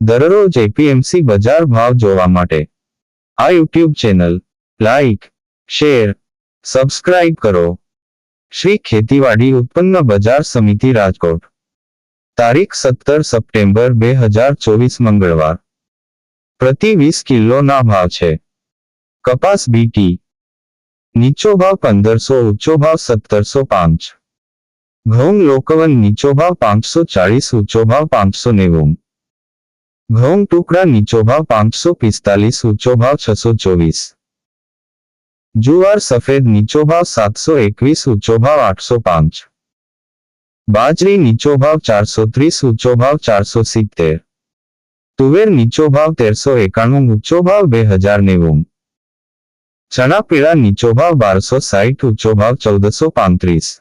દરરોજ એપીએમસી બજાર ભાવ જોવા માટે. આ YouTube channel, like, share, subscribe કરો. શ્રી ખેતીવાડી ઉત્પન્ન બજાર સમિતિ રાજકોટ. તારીખ સત્તર સપ્ટેમ્બર બે હજાર ચોવીસ મંગળવાર. પ્રતિ વીસ કિલોના ભાવ છે. કપાસ બીટી નીચો ભાવ પંદરસો, ઊંચો ભાવ સત્તરસો પાંચ. ઘઉં લોકવન નીચો ભાવ પાંચસો ચાળીસ, ઊંચો ભાવ પાંચસો નેવું. ઘઉં ટુકડા નીચો ભાવ પાંચસો પિસ્તાલીસ, ઊંચો ભાવ છસો ચોવીસ. જુવાર સફેદ નીચો ભાવ સાતસો એકવીસ, ઊંચો ભાવ આઠસો પાંચ. બાજરી નીચો ભાવ ચારસો ત્રીસ, ઊંચો ભાવ ચારસો સિત્તેર. તુવેર નીચો ભાવ તેરસો એકાણું, ઊંચો ભાવ બે હજાર નેવું. ચણા પીળા નીચો ભાવ બારસો સાઠ, ઊંચો ભાવ ચૌદસો પાંત્રીસ.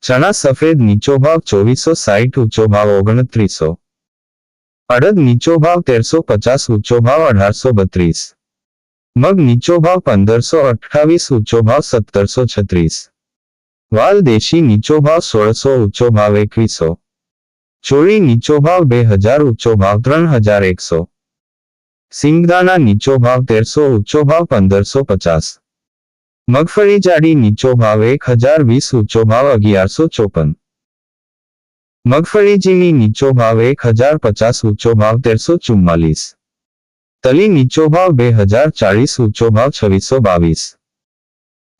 ચણા સફેદ નીચો ભાવ ચોવીસો સાઠ, ઊંચો ભાવ ઓગણત્રીસો. અડદ નીચો ભાવ તેરસો પચાસ ઊંચો ભાવ અઢારસો બત્રીસ મગ નીચો ભાવ પંદરસો અઠ્ઠાવીસ ઊંચો ભાવ સત્તરસો છત્રીસ વાલ દેશી નીચો ભાવ સોળસો ઊંચો ભાવ એકવીસો ચોળી નીચો ભાવ બે હજાર ઊંચો ભાવ ત્રણ હજાર એકસો સિંગદાણા નીચો ભાવ તેરસો ઊંચો ભાવ પંદરસો પચાસ મગફળી જાડી નીચો ભાવ એક હજાર વીસ ઊંચો ભાવ અગિયારસો ચોપન મગફળી ઝીણી નીચો ભાવ એક હજાર પચાસ ઊંચો ભાવ તેરસો ચુમ્માલીસ તલી નીચો ભાવ બે હજાર ચાળીસ ઊંચો ભાવ છવ્વીસો બાવીસ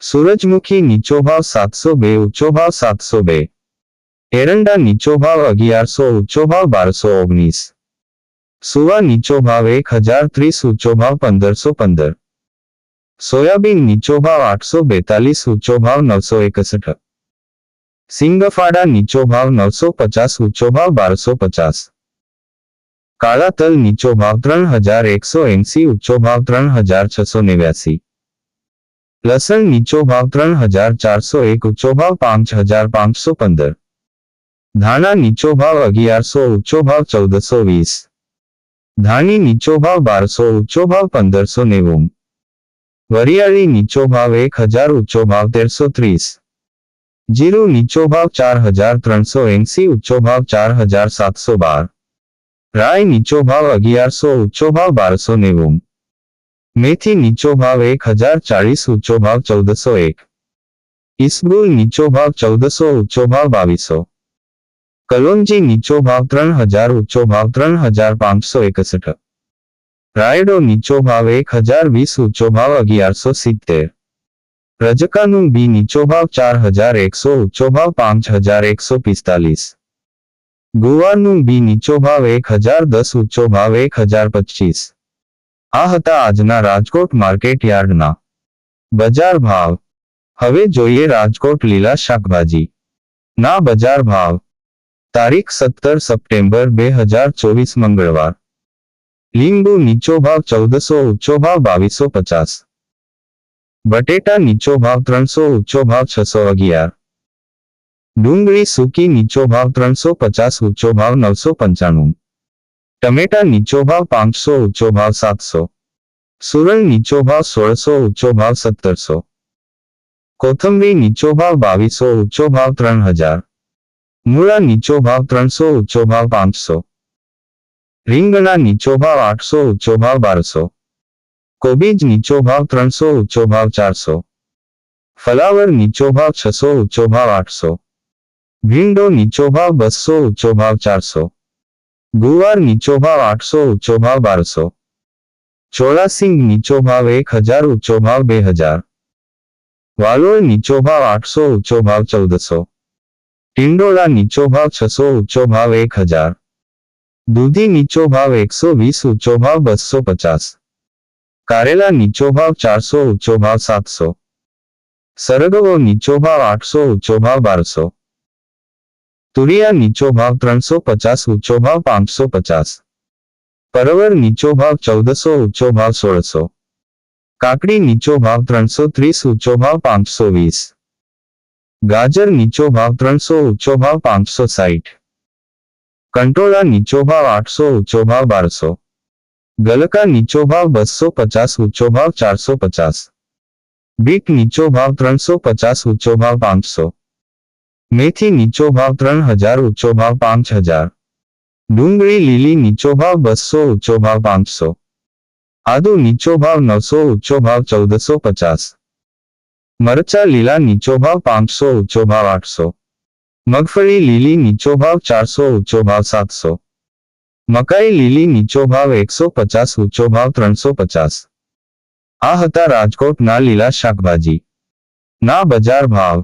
સૂરજમુખી નીચો ભાવ સાતસો બે ઊંચો ભાવ સાતસો બે એરંડા નીચો ભાવ અગિયારસો ઊંચો ભાવ બારસો ઓગણીસ સુવા નીચો ભાવ એક હજાર ત્રીસ ઊંચો ભાવ પંદરસો પંદર સોયાબીન નીચો ભાવ આઠસો બેતાલીસ ઊંચો ભાવ નવસો એકસઠ સિંગફાડા નીચો ભાવ નવસો પચાસ ઊંચો ભાવ બારસો પચાસ કાળા તલ નીચો ભાવ ત્રણ હજાર એકસો એંસી ઊંચો ભાવ ત્રણ હજાર છસો નેવ્યાસી લસણ નીચો ભાવ ત્રણ હજાર ચારસો એક ઊંચો ભાવ પાંચ હજાર પાંચસો પંદર ધાણા નીચો ભાવ અગિયારસો ઊંચો ભાવ ચૌદસો વીસ ધાણી નીચો ભાવ બારસો ઊંચો ભાવ પંદરસો નેવું વરિયાળી નીચો ભાવ એક હજાર ઊંચો ભાવ તેરસો ત્રીસ જીરું નીચો ભાવ ચાર હજાર ત્રણસો એંસી ઊંચો ભાવ ચાર હજાર સાતસો બાર રાય નીચો ભાવ અગિયારસો ઊંચો ભાવ બારસો નેવું મેથી નીચો ભાવ એક હજાર ચાળીસ ઊંચો ભાવ ચૌદસો એક ઇસબુલ નીચો ભાવ ચૌદસો ઊંચો ભાવ બાવીસો કલોંજી નીચો ભાવ ત્રણ હજાર ઊંચો ભાવ ત્રણ હજાર પાંચસો એકસઠ રાયડો નીચો ભાવ એક હજાર વીસ ઊંચો ભાવ અગિયારસો સિત્તેર રજકાનું બી નીચો ભાવ ચાર હજાર એકસો ઊંચો ભાવ પાંચ હજાર એકસો પિસ્તાલીસ. ગુવારનું બી નીચો ભાવ એક હજાર દસ ઊંચો ભાવ એક હજાર પચીસ. આ હતા આજના રાજકોટ માર્કેટ યાર્ડના. બજાર ભાવ. હવે જોઈએ રાજકોટ લીલા શાકભાજી. ના બજાર ભાવ. તારીખ સત્તર સપ્ટેમ્બર બે હજાર ચોવીસ મંગળવાર. લીંબુ નીચો ભાવ ચૌદસો ઊંચો ભાવ બાવીસો પચાસ. બટેટા નીચો ભાવ ત્રણસો, ઊંચો ભાવ છસો અગિયાર. ડુંગળી સૂકી નીચો ભાવ ત્રણસો પચાસ, ઊંચો ભાવ નવસો પંચાણું. ટમેટા નીચો ભાવ પાંચસો, ઊંચો ભાવ સાતસો. સુરણ નીચો ભાવ સોળસો, ઊંચો ભાવ સત્તરસો. કોથંબરી નીચો ભાવ બાવીસો, ઊંચો ભાવ ત્રણ હજાર. મૂળા નીચો ભાવ ત્રણસો, ઊંચો ભાવ પાંચસો. રીંગણા નીચો ભાવ આઠસો, ઊંચો ભાવ બારસો. કોબીજ નીચો ભાવ ત્રણસો ઊંચો ભાવ ચારસો ફલાવર નીચો ભાવ છસો ઊંચો ભાવ આઠસો ભીંડો નીચો ભાવ બસો ઊંચો ભાવ ચારસો ગુવાર નીચો ભાવ આઠસો ઊંચો ભાવ બારસો ચોળાસિંગ નીચો ભાવ એક હજાર ઊંચો ભાવ બે હજાર વાલોળ નીચો ભાવ આઠસો ઊંચો ભાવ ચૌદસો ટિંડોળા નીચો ભાવ છસો ઊંચો ભાવ એક હજાર દૂધી નીચો ભાવ એકસો વીસ ઊંચો ભાવ બસો પચાસ કારેલા નીચો ભાવ ચારસો ઊંચો ભાવ સાતસો. સરગવો નીચો ભાવ આઠસો ઊંચો ભાવ બારસો. તુરિયા નીચો ભાવ ત્રણસો પચાસ ઊંચો ભાવ પાંચસો પચાસ. પરવર નીચો ભાવ ચૌદસો ઊંચો ભાવ સોળસો. કાકડી નીચો ભાવ ત્રણસો ત્રીસ ઊંચો ભાવ પાંચસો વીસ. ગાજર નીચો ભાવ ત્રણસો ઊંચો ભાવ પાંચસો સાઠ કંટોળા નીચો ભાવ આઠસો ઊંચો ભાવ બારસો. ગલકા નીચો ભાવ બસો પચાસ ઊંચો ભાવ ચારસો પચાસ બીટ નીચો ભાવ ત્રણસો પચાસ ઊંચો ભાવ પાંચસો મેથી નીચો ભાવ ત્રણ હજાર ઊંચો ભાવ પાંચ હજાર ડુંગળી લીલી નીચો ભાવ બસો ઊંચો ભાવ પાંચસો આદુ નીચો ભાવ નવસો ઊંચો ભાવ ચૌદસો પચાસ મરચા લીલા નીચો ભાવ પાંચસો ઊંચો ભાવ આઠસો મગફળી લીલી નીચો ભાવ ચારસો ઊંચો ભાવ સાતસો મકાઈ લીલી નીચો ભાવ એકસો પચાસ, ઊંચો ભાવ ત્રણસો પચાસ. આ હતા રાજકોટના લીલા શાકભાજી. ના બજાર ભાવ.